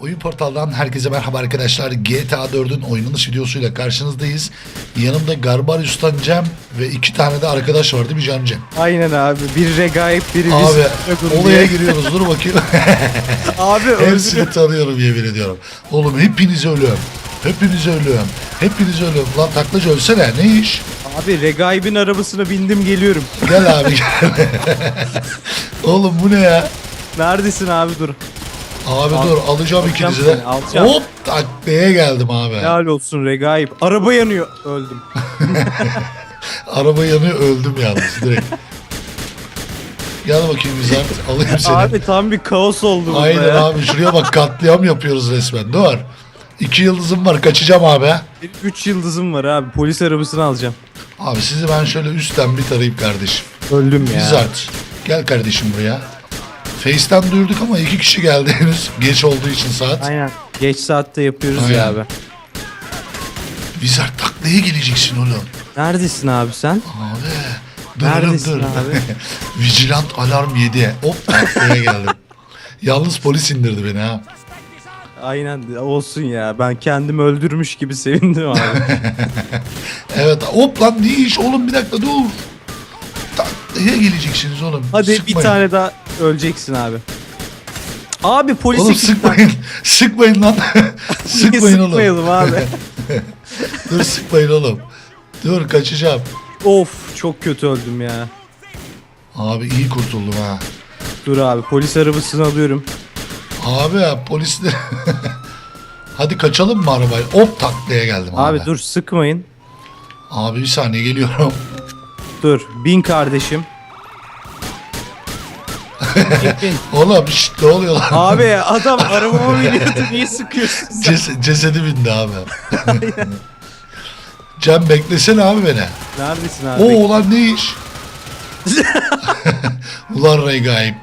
Oyun portaldan herkese merhaba arkadaşlar. GTA 4'ün oynanış videosuyla karşınızdayız. Yanımda Garbarius'tan Cem ve iki tane de arkadaş vardı bir Can Cem. Aynen abi. Biri regaip, biri. Abi olaya giriyoruz dur bakayım. Abi. Hepsini tanıyorum yemin ediyorum. Oğlum hepinizi ölüyorum. Hepinizi ölüyorum. Hepinizi ölüyorum. Lan taklacı ölsene ne iş? Abi regaibin arabasına bindim geliyorum. Gel abi gel. Oğlum bu ne ya? Neredesin abi dur. Abi Al- dur alacağım alacağım ikinizi de. seni, alacağım. Hop taklaya geldim abi. Helal olsun regaip. Araba yanıyor. Öldüm. Araba yanıyor öldüm yalnız direkt. Gel bakayım Wizard alayım seni. Abi tam bir kaos oldu burada Aynen ya. abi şuraya bak katliam yapıyoruz resmen. Dur. İki yıldızım var kaçacağım abi. Benim Üç yıldızım var abi. Polis arabasını alacağım. Abi sizi ben şöyle üstten bir tarayayım kardeşim. Öldüm ya. Wizard gel kardeşim buraya. Face'ten duyurduk ama iki kişi geldi henüz. Geç olduğu için saat. Aynen. Geç saatte yapıyoruz Aynen. ya abi. Wizard taklaya geleceksin oğlum. Neredesin abi sen? Abi. Dur Neredesin dur. abi? Vigilant alarm 7. Hop taklaya geldim. Yalnız polis indirdi beni ha. Aynen olsun ya. Ben kendimi öldürmüş gibi sevindim abi. Evet hop lan ne iş oğlum bir dakika dur. Taklaya geleceksiniz oğlum. Hadi bir Sıkmayın. tane daha öleceksin abi. Abi polise Oğlum sıkmayın. sıkmayın lan. sıkmayın oğlum. Sıkmayalım abi. Dur sıkmayın oğlum. Dur kaçacağım. of çok kötü öldüm ya. Abi iyi kurtuldum ha. Dur abi polis arabasını alıyorum. Abi ya polisler... Hadi kaçalım mı arabayla? Hop taklaya geldim abi. Abi dur sıkmayın. Abi bir saniye geliyorum. Dur bin kardeşim. Oğlum şşt ne oluyor lan? abi adam arabama biniyordu niye sıkıyorsun sen? Ces- cesedi bindi abi. Cem beklesene abi beni. Neredesin abi? Oo ulan ne iş? ulan Regaip.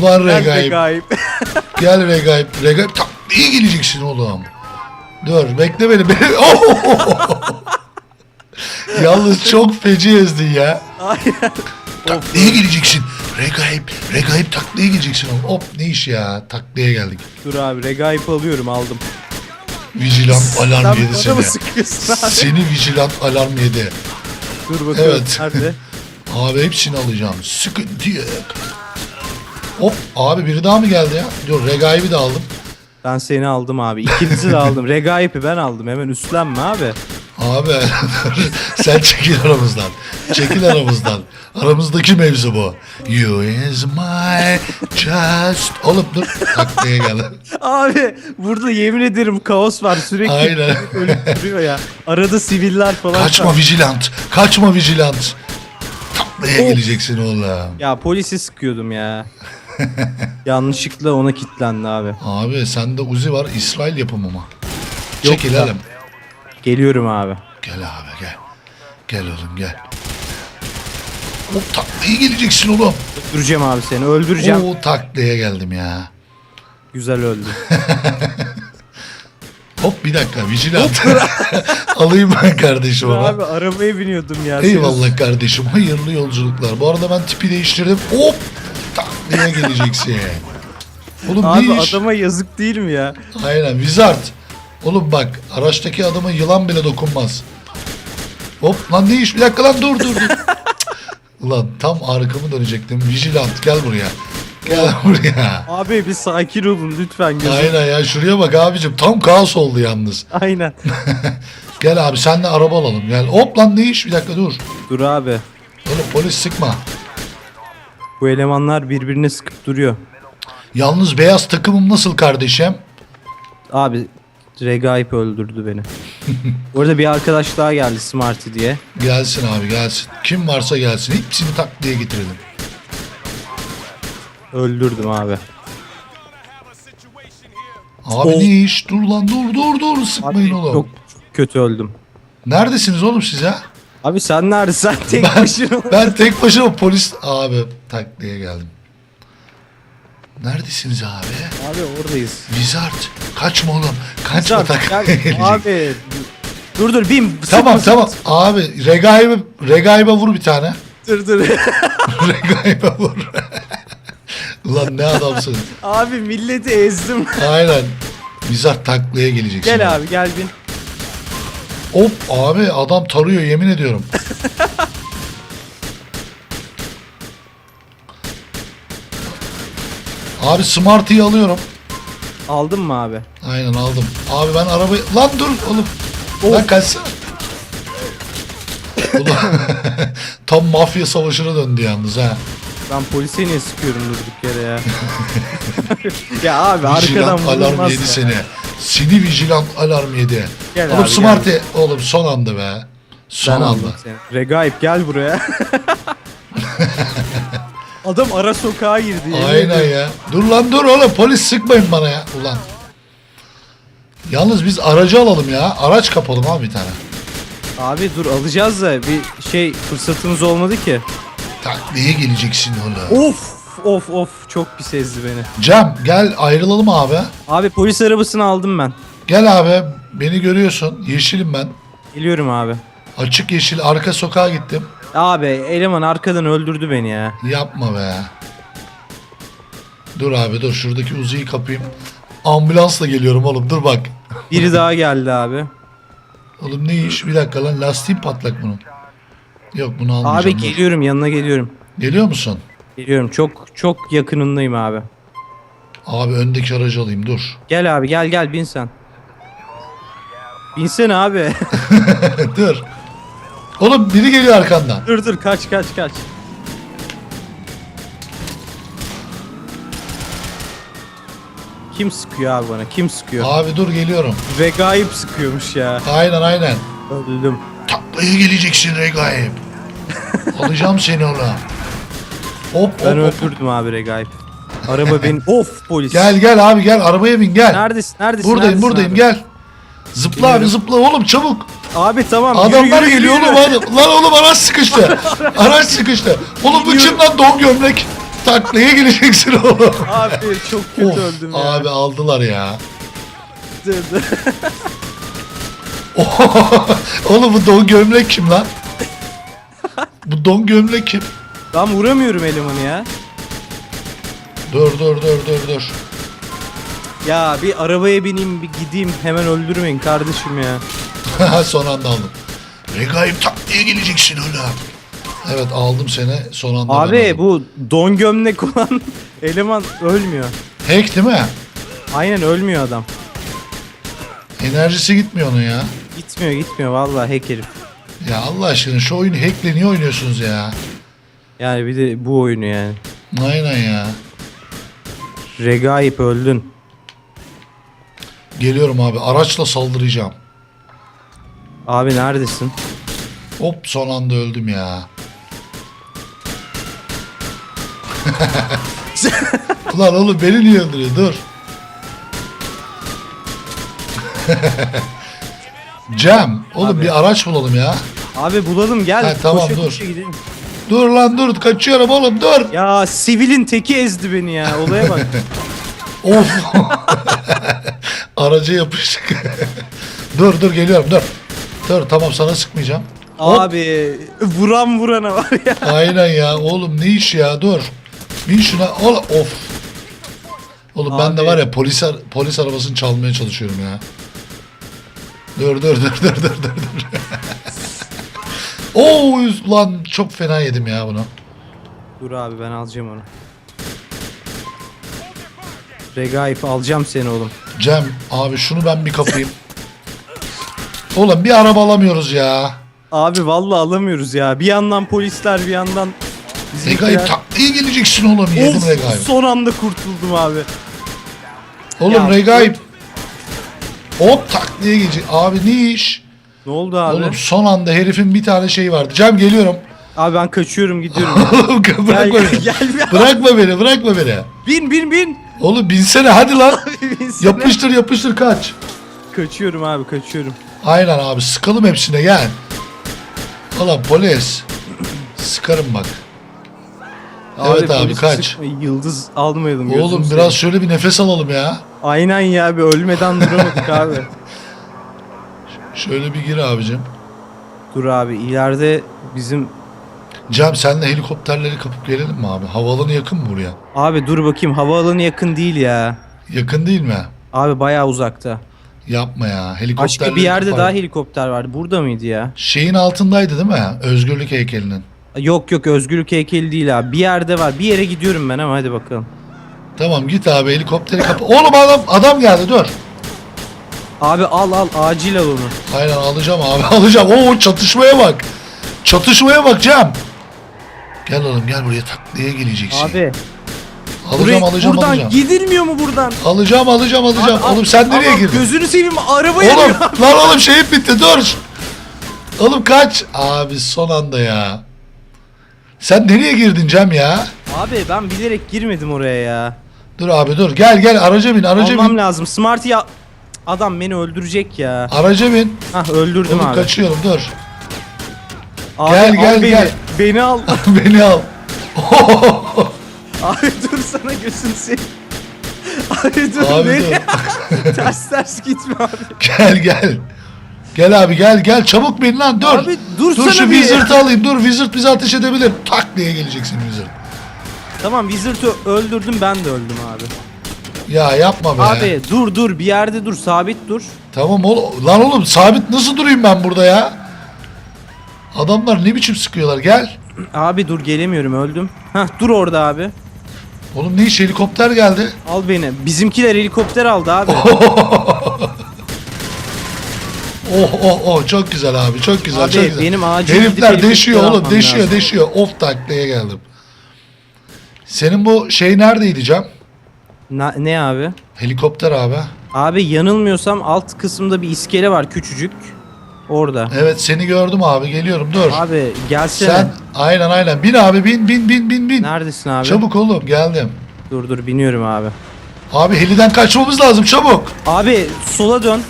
Ulan Nerede Regaip. gayip? Gel Regaip. Regaip tak iyi geleceksin oğlum. Dur bekle beni. beni. Yalnız çok feci ezdin ya. Aynen. Taklaya geleceksin. Regaip. Regaip taklaya geleceksin oğlum. Hop ne iş ya. Taklaya geldik. Dur abi regaip alıyorum aldım. Vigilant alarm yedi seni. Seni vigilant alarm yedi. Dur bakalım Evet. nerede? Abi hepsini alacağım. Sıkıntı yok. Hop abi biri daha mı geldi ya? Dur Regaip'i de aldım. Ben seni aldım abi. İkinizi de aldım. Regaip'i ben aldım. Hemen üstlenme abi. Abi sen çekil aramızdan. Çekil aramızdan. Aramızdaki mevzu bu. You is my just... Oğlum dur. Taklaya geldi. Abi burada yemin ederim kaos var. Sürekli Aynen. ölüp duruyor ya. Arada siviller falan. Kaçma var. vigilant. Kaçma vigilant. Taklaya geleceksin oğlum. Ya polisi sıkıyordum ya. Yanlışlıkla ona kilitlendi abi. Abi sende Uzi var. İsrail yapımı mı? Yok Çekilelim. Geliyorum abi. Gel abi gel. Gel oğlum gel. Hop taklaya geleceksin oğlum. Öldüreceğim abi seni. Öldüreceğim. Oo taklaya geldim ya. Güzel öldü. Hop bir dakika vigilant. Alayım ben kardeşim ama. abi arabaya biniyordum ya. Eyvallah kardeşim hayırlı yolculuklar. Bu arada ben tipi değiştirdim. Hop taklaya geleceksin. Oğlum Abi ne iş? adama yazık değil mi ya? Aynen Wizard. Oğlum bak araçtaki adama yılan bile dokunmaz. Hop lan ne iş? Bir dakika lan dur dur dur. Ulan tam arkamı dönecektim. Vigilant gel buraya. Gel buraya. Abi bir sakin olun lütfen gözüm. Aynen ya şuraya bak abicim tam kaos oldu yalnız. Aynen. Gel abi senle araba alalım gel. Hop lan ne iş? Bir dakika dur. Dur abi. Oğlum polis sıkma. Bu elemanlar birbirine sıkıp duruyor. Yalnız beyaz takımım nasıl kardeşim? Abi Regaip öldürdü beni. Bu arada bir arkadaş daha geldi Smarty diye. Gelsin abi gelsin. Kim varsa gelsin. Hepsini tak diye getirelim. Öldürdüm abi. Abi Oh. ne iş? Dur lan dur dur dur. Sıkmayın Abi oğlum. çok kötü öldüm. Neredesiniz oğlum siz ha? Abi sen neredesin? Sen tek Ben, başına. ben tek başıma polis abi tak diye geldim. Neredesiniz abi? Abi oradayız. Wizard. Kaçma oğlum. Kaçma Can, tak. gel. gelecek. abi dur dur bin. Tamam Sıkma, tamam. sıkma. Abi Regaip'e Regaip'e vur bir tane. Dur dur. Regaip'e vur. Ulan ne adamsın. abi milleti ezdim. Aynen. Mizah taklaya geleceksin. Gel abi gel bin. Hop abi adam tarıyor yemin ediyorum. Abi Smarty'yi alıyorum. Aldın mı abi? Aynen aldım. Abi ben arabayı... Lan dur oğlum. Lan kaçsana. Tam mafya savaşına döndü yalnız ha. Ben polise niye sıkıyorum durduk yere ya? ya abi Vigilant arkadan alarm vurulmaz yedi ya. seni. Seni vigilant alarm yedi. Gel oğlum abi, Smarty. Oğlum son anda be. Ben Son aldım anda. seni. Regaip gel buraya. Adam ara sokağa girdi. Aynen ya. Dur lan dur oğlum polis sıkmayın bana ya. Ulan. Yalnız biz aracı alalım ya. Araç kapalım abi bir tane. Abi dur alacağız da bir şey fırsatımız olmadı ki. Takliye geleceksin oğlum. Of of of çok pis ezdi beni. Cem gel ayrılalım abi. Abi polis arabasını aldım ben. Gel abi. Beni görüyorsun. Yeşilim ben. Geliyorum abi. Açık yeşil arka sokağa gittim. Abi eleman arkadan öldürdü beni ya. Yapma be. Dur abi dur şuradaki uziyi kapayım. Ambulansla geliyorum oğlum dur bak. Biri daha geldi abi. Oğlum ne iş? Bir dakika lan lastiği patlak bunun. Yok bunu almayacağım. Abi dur. geliyorum yanına geliyorum. Geliyor musun? Geliyorum çok çok yakınındayım abi. Abi öndeki aracı alayım dur. Gel abi gel gel bin sen. Binsene abi. dur. Oğlum biri geliyor arkandan. dur dur kaç kaç kaç. Kim sıkıyor abi bana? Kim sıkıyor? Abi dur geliyorum. Regaip sıkıyormuş ya. Aynen aynen. Öldüm. Taklaya geleceksin Regaip. Alacağım seni ona. Hop Ben hop hop. öldürdüm abi Regaip. Araba benim. of polis. Gel gel abi gel arabaya bin gel. Neredesin? Neredesin? buradayım neredesin buradayım abi? gel. Zıpla abi zıpla oğlum çabuk. Abi tamam. Adamlar yürü, yürü, geliyor yürü. oğlum hadi. Lan oğlum araç sıkıştı. araç sıkıştı. Oğlum bu kim lan don gömlek? Taklaya geleceksin oğlum. Abi çok kötü Of, öldüm ya. abi aldılar ya. Oğlum bu don gömlek kim lan? bu don gömlek kim? Ben vuramıyorum elemanı ya. Dur dur dur dur dur. Ya bir arabaya bineyim bir gideyim hemen öldürmeyin kardeşim ya. son anda aldım. Regaip taklaya geleceksin oğlum. Evet aldım seni son anda. Abi bu don gömlek olan eleman ölmüyor. Hack değil mi? Aynen ölmüyor adam. Enerjisi gitmiyor onun ya. Gitmiyor gitmiyor vallahi hack herif. Ya Allah aşkına şu oyunu hackle niye oynuyorsunuz ya? Yani bir de bu oyunu yani. Aynen ya. Regaip öldün. Geliyorum abi araçla saldıracağım. Abi neredesin? Hop son anda öldüm ya. Ulan oğlum beni niye öldürüyor dur. Cem oğlum Abi. bir araç bulalım ya. Abi bulalım gel. Ha, tamam, koşa dur. koşa gidelim. Dur lan dur kaçıyorum oğlum dur. Ya sivilin teki ezdi beni ya. Olaya bak. Of. Araca yapıştık. dur dur geliyorum dur. Dur tamam sana sıkmayacağım. Abi vuran vurana var ya. Aynen ya oğlum ne iş ya dur. Bin şuna ol of. Oğlum ben de Abi. var ya polis ar- polis arabasını çalmaya çalışıyorum ya. Dur dur dur dur dur dur dur. Oo lan çok fena yedim ya bunu. Dur abi ben alacağım onu. Regaip alacağım seni oğlum. Cem abi şunu ben bir kapayım. Oğlum bir araba alamıyoruz ya. Abi vallahi alamıyoruz ya. Bir yandan polisler bir yandan Regaip taklaya geleceksin oğlum yedim Of, Regaip. son anda kurtuldum abi. Oğlum Ya, Regaip. Hop taklaya gelecek. Abi ne iş? Ne oldu abi? Oğlum son anda herifin bir tane şeyi vardı. Cem geliyorum. Abi ben kaçıyorum gidiyorum. Gel bırakma beni. gel bir- Bırakma beni bırakma beni. bin bin bin. Oğlum binsene hadi lan. Binsene. yapıştır yapıştır kaç. Kaçıyorum abi kaçıyorum. Aynen abi sıkalım hepsine gel. Ulan polis. Sıkarım bak. Evet abi, polisi kaç. sıkma, Yıldız almayalım. Oğlum gözünü biraz seveyim. şöyle bir nefes alalım ya. Aynen ya bir ölmeden duramadık abi. Şöyle bir gir abicim. Dur abi ileride bizim Cem senle helikopterleri kapıp gelelim mi abi? Havaalanı yakın mı buraya? Abi dur bakayım havaalanı yakın değil ya. Yakın değil mi? Abi bayağı uzakta. Yapma ya. Helikopterleri Başka bir yerde daha helikopter vardı. Burada mıydı ya? Şeyin altındaydı değil mi? Özgürlük heykelinin. Yok yok özgürlük heykeli değil abi. Bir yerde var. Bir yere gidiyorum ben ama hadi bakalım. Tamam git abi helikopteri kapa. Oğlum adam adam geldi dur. Abi al al acil al onu. Aynen alacağım abi alacağım. Oo çatışmaya bak. Çatışmaya bak Cem. Gel oğlum gel buraya taklaya geleceksin. Abi. Alacağım burayı- alacağım buradan alacağım. gidilmiyor mu buradan? Alacağım alacağım alacağım. Abi, oğlum sen nereye girdin? Gözünü seveyim araba Oğlum yanıyor. lan oğlum şeyim bitti dur. Oğlum kaç. Abi son anda ya. Sen nereye girdin Cem ya? Abi ben bilerek girmedim oraya ya. Dur abi dur. Gel gel araca bin araca Almam bin. lazım. Smart ya adam beni öldürecek ya. Araca bin. Hah öldürdüm Oğlum abi. kaçıyorum dur. Abi, Gel, al gel, beni. gel. Beni al. Beni al. abi dur sana gözün seveyim. Abi dur Abi nereye? ters ters gitme abi. Gel gel. Gel abi gel gel çabuk bin lan dur. Abi dursana dur şu bir. Wizard'ı alayım dur Wizard bizi ateş edebilir. Tak diye geleceksin Wizard. Tamam Wizard'ı öldürdüm ben de öldüm abi. Ya yapma be. Abi dur dur bir yerde dur sabit dur. Tamam oğlum. Lan oğlum sabit nasıl durayım ben burada ya? Adamlar ne biçim sıkıyorlar gel. Abi dur gelemiyorum öldüm. Hah dur orada abi. Oğlum ne iş helikopter geldi. Al beni. Bizimkiler helikopter aldı abi. Oh oh oh çok güzel abi çok güzel Abi, çok güzel. benim acil gidip Herifler helikopter deşiyor oğlum almam deşiyor lazım. deşiyor. Of taklaya geldim. Senin bu şey neredeydi Cem? Na- ne abi? Helikopter abi. Abi yanılmıyorsam alt kısımda bir iskele var küçücük. Orada. Evet seni gördüm abi geliyorum dur. Abi gelsene. Sen aynen aynen bin abi bin bin bin bin bin. Neredesin abi? Çabuk oğlum geldim. Dur dur biniyorum abi. Abi heliden kaçmamız lazım çabuk. Abi sola dön.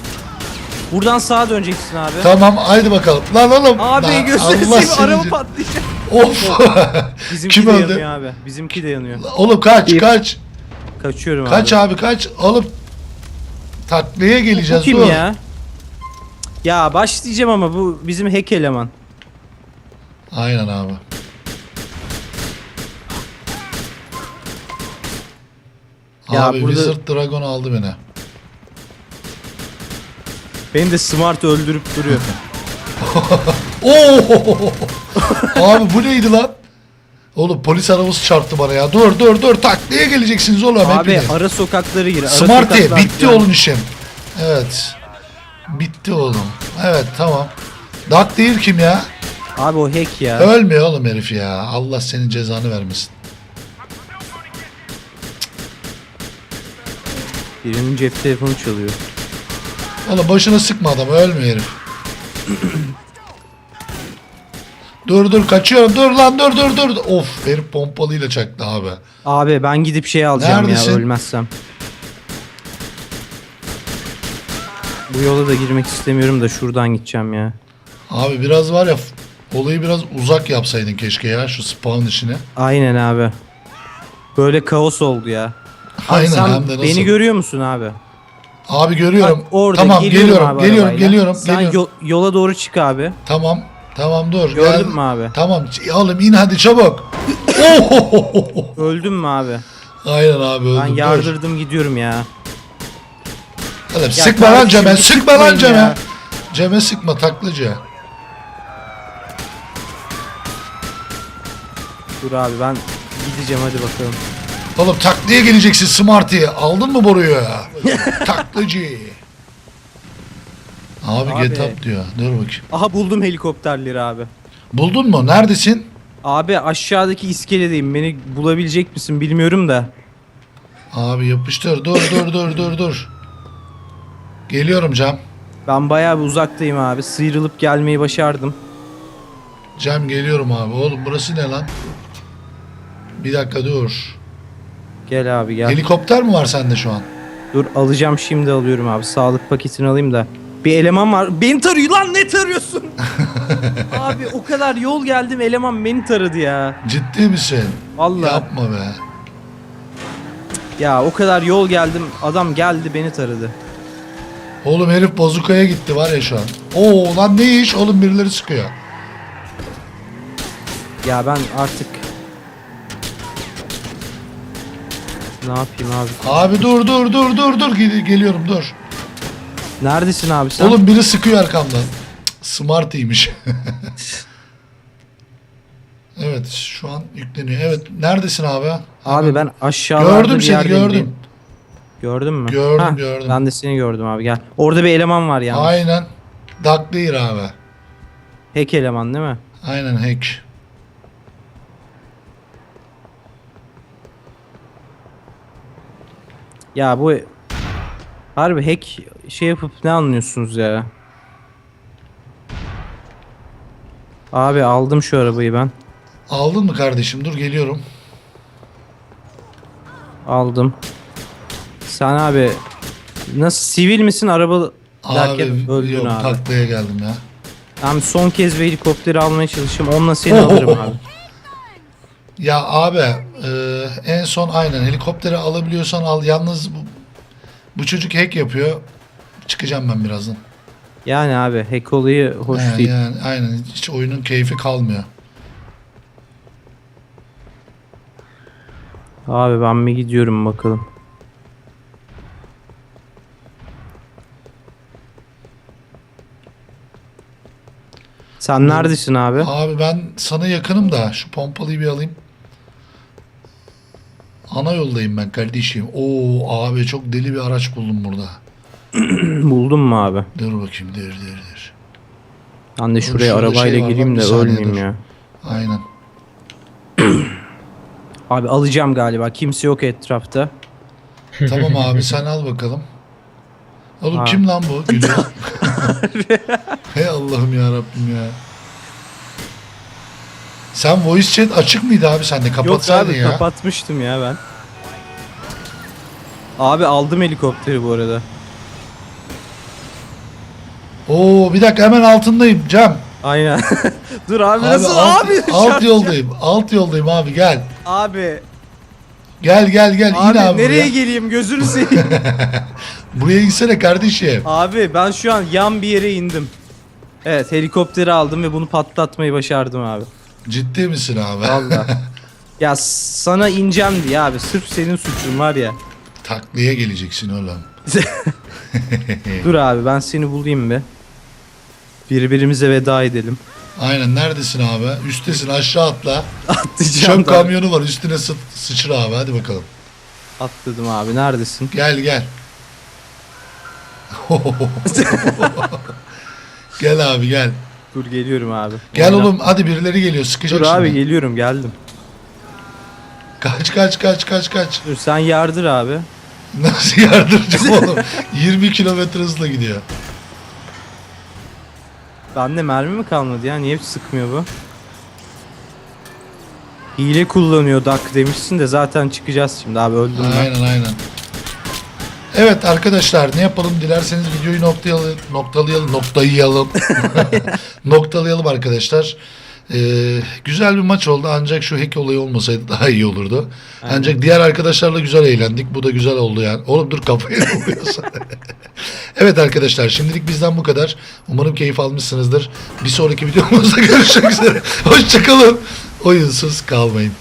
Buradan sağa döneceksin abi. Tamam haydi bakalım. Lan oğlum. Abi Lan, göstereyim araba patlayacak. Of. Bizimki Kim de öldü? yanıyor abi. Bizimki de yanıyor. Oğlum kaç Bir- kaç. Kaçıyorum Kaç abi. abi kaç. Oğlum taklaya Bu geleceğiz kim dur. ya? Ya başlayacağım ama bu bizim hack eleman. Aynen abi. Ya abi burada- Wizard Dragon aldı beni. Beni de smart öldürüp duruyor. Oo! abi bu neydi lan? Oğlum polis arabası çarptı bana ya. Dur dur dur taklaya geleceksiniz oğlum abi hepiniz. ara sokakları gir. Ara Smarty sokaklar bitti falan. oğlum işim. Evet. Bitti oğlum. Evet tamam. Dak değil kim ya? Abi o hack ya. Ölmüyor oğlum herif ya. Allah senin cezanı vermesin. Birinin cep telefonu çalıyor. Oğlum boşuna sıkma adamı ölmüyor herif. dur dur kaçıyorum dur lan dur dur dur. Of herif pompalıyla çaktı abi. Abi ben gidip şey alacağım Neredesin? ya ölmezsem. Bu yola da girmek istemiyorum da şuradan gideceğim ya. Abi biraz var ya olayı biraz uzak yapsaydın keşke ya şu spawn işini. Aynen abi. Böyle kaos oldu ya. Abi Aynen sen hem de nasıl. beni görüyor musun abi? Abi görüyorum. Bak orada tamam geliyorum, geliyorum abi geliyorum arabayla. geliyorum Sen geliyorum. yo- yola doğru çık abi. Tamam. Tamam dur. Gördün gel. mü abi? Tamam oğlum in hadi çabuk. Öldün mü abi? Aynen abi öldüm. Ben dur. yardırdım gidiyorum ya. Oğlum sıkma kardeşim, lan Cem'e bir sıkma lan sıkmayın Cem'e. ya. Cem'e sıkma taklıca. Dur abi ben gideceğim hadi bakalım. Oğlum takliye geleceksin Smarty. Aldın mı boruyu? Taklıcı. Abi, Abi. get up diyor. Dur bakayım. Aha buldum helikopterleri abi. Buldun mu? Neredesin? Abi aşağıdaki iskeledeyim. Beni bulabilecek misin bilmiyorum da. Abi yapıştır. Dur dur dur dur dur. Geliyorum Cem. Ben bayağı bir uzaktayım abi. Sıyrılıp gelmeyi başardım. Cem geliyorum abi. Oğlum burası ne lan? Bir dakika dur. Gel abi gel. Helikopter mi var sende şu an? Dur alacağım şimdi alıyorum abi. Sağlık paketini alayım da. Bir eleman var. Beni tarıyor lan ne tarıyorsun? abi o kadar yol geldim eleman beni taradı ya. Ciddi misin? Vallahi. Yapma be. Ya o kadar yol geldim adam geldi beni taradı. Oğlum herif bozukaya gitti var ya şu an. Oo lan ne iş? Oğlum birileri sıkıyor. Ya ben artık Ne yapayım abi? Abi dur dur dur dur dur Gel- geliyorum dur. Neredesin abi sen? Oğlum biri sıkıyor arkamdan. Cık, Smarty'ymiş. evet şu an yükleniyor. Evet neredesin abi? Abi ben aşağılarda Gördüm bir seni yerdeyim. gördüm. Gördün mü? Gördüm, gördüm. Ben de seni gördüm abi gel. Orada bir eleman var yalnız. Aynen. Duck değil abi. Hack eleman değil mi? Aynen hack. Ya bu harbi hack şey yapıp ne anlıyorsunuz ya? Abi aldım şu arabayı ben. Aldın mı kardeşim? Dur geliyorum. Aldım. Sen abi nasıl sivil misin araba derken Abi öldün yok abi. taklaya geldim ya. Ben son kez bir helikopteri almaya çalışayım. Onunla seni Oh, alırım abi. Ya abi e, en son aynen helikopteri alabiliyorsan al. Yalnız bu, bu çocuk hack yapıyor. Çıkacağım ben birazdan. Yani abi hack olayı hoş He, değil. yani aynen hiç oyunun keyfi kalmıyor. Abi ben bir gidiyorum bakalım. Sen neredesin abi? Abi ben sana yakınım da şu pompalıyı bir alayım. Ana yoldayım ben kardeşim. Oo abi çok deli bir araç buldum burada. Buldun mu abi? Dur bakayım dur dur dur. Ben de şuraya şurada arabayla şey var, gireyim bak, de bir saniye ölmeyeyim dur. ya. Aynen. Abi alacağım galiba. Kimse yok etrafta. Tamam abi sen al bakalım. Oğlum Ha. kim lan bu? Gülüyor. Hey Allah'ım ya Rabbim ya. Sen voice chat açık mıydı abi sende? Yok Kapatsaydın abi ya. kapatmıştım ya ben. Abi aldım helikopteri bu arada. Oo bir dakika hemen altındayım Cem. Aynen. Dur abi, Abi, nasıl alt, abi? alt yoldayım. Alt yoldayım abi gel. Abi. Gel gel gel Abi, in abi nereye buraya. geleyim gözünü seveyim. Buraya insene kardeşim. abi ben şu an yan bir yere indim. Evet helikopteri aldım ve bunu patlatmayı başardım abi. Ciddi misin abi? Valla. ya sana ineceğim diye abi sırf senin suçun var ya. Taklaya geleceksin oğlum. Dur abi ben seni bulayım bir. Birbirimize veda edelim. Aynen neredesin abi? Üstesin aşağı atla. Atlayacağım Çöp kamyonu var üstüne sı sıçır abi hadi bakalım. Atladım abi neredesin? Gel gel. gel abi gel. Dur geliyorum abi. Gel Oyna. oğlum hadi birileri geliyor sıkacak Dur abi şimdi. geliyorum geldim. Kaç kaç kaç kaç kaç. Dur sen yardır abi. Nasıl yardıracağım oğlum? 20 kilometre hızla gidiyor. Bende mermi mi kalmadı ya? Niye sıkmıyor bu? Hile kullanıyor Dak demişsin de zaten çıkacağız şimdi abi öldüm ben. Aynen aynen. Evet arkadaşlar ne yapalım dilerseniz videoyu noktalayalım, noktalayalım, noktalayalım, noktalayalım arkadaşlar. Ee, güzel bir maç oldu ancak şu hack olayı olmasaydı daha iyi olurdu. Ancak diğer arkadaşlarla güzel eğlendik. Bu da güzel oldu yani. Oğlum dur kafayı vuruyorsun. evet arkadaşlar şimdilik bizden bu kadar. Umarım keyif almışsınızdır. Bir sonraki videomuzda görüşmek üzere. Hoşçakalın. Oyunsuz kalmayın.